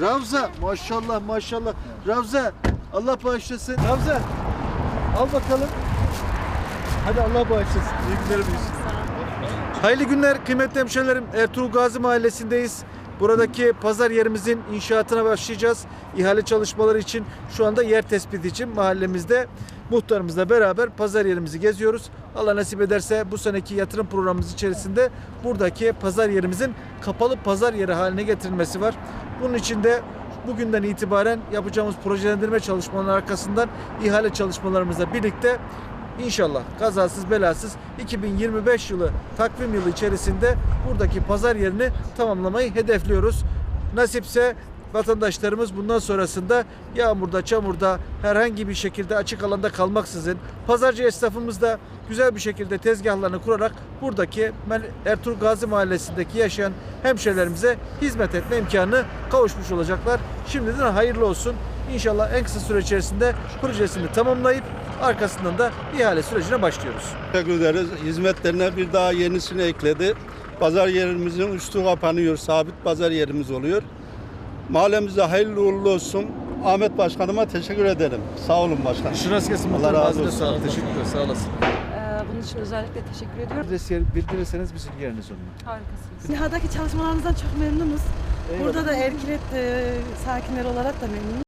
Ravza maşallah maşallah. Ravza Allah bağışlasın. Ravza al bakalım. Hadi Allah bağışlasın. İyi günlerimiz. Hayırlı günler kıymetli hemşehrilerim. Ertuğrul Gazi Mahallesi'ndeyiz. Buradaki pazar yerimizin inşaatına başlayacağız. İhale çalışmaları için şu anda yer tespiti için mahallemizde muhtarımızla beraber pazar yerimizi geziyoruz. Allah nasip ederse bu seneki yatırım programımız içerisinde buradaki pazar yerimizin kapalı pazar yeri haline getirilmesi var. Bunun için de bugünden itibaren yapacağımız projelendirme çalışmalarının arkasından ihale çalışmalarımızla birlikte İnşallah kazasız belasız 2025 yılı takvim yılı içerisinde buradaki pazar yerini tamamlamayı hedefliyoruz. Nasipse vatandaşlarımız bundan sonrasında yağmurda, çamurda herhangi bir şekilde açık alanda kalmaksızın pazarcı esnafımız da güzel bir şekilde tezgahlarını kurarak buradaki Ertuğrul Gazi Mahallesi'ndeki yaşayan hemşerilerimize hizmet etme imkanı kavuşmuş olacaklar. Şimdiden hayırlı olsun. İnşallah en kısa süre içerisinde projesini tamamlayıp arkasından da ihale sürecine başlıyoruz. Teşekkür ederiz. Hizmetlerine bir daha yenisini ekledi. Pazar yerimizin üstü kapanıyor. Sabit pazar yerimiz oluyor. Mahallemize hayırlı uğurlu olsun. Ahmet Başkanıma teşekkür ederim. Sağ olun başkanım. Şuras kesim Allah razı olsun. Sağ olun. Teşekkürler. Sağ olasın. Ee, Bunun için özellikle teşekkür ediyorum. Adres yer bildirirseniz bizim yeriniz onun. Harikasınız. Siha'daki çalışmalarınızdan çok memnunuz. Eyvallah. Burada da Erkilet e, sakinleri olarak da memnunuz.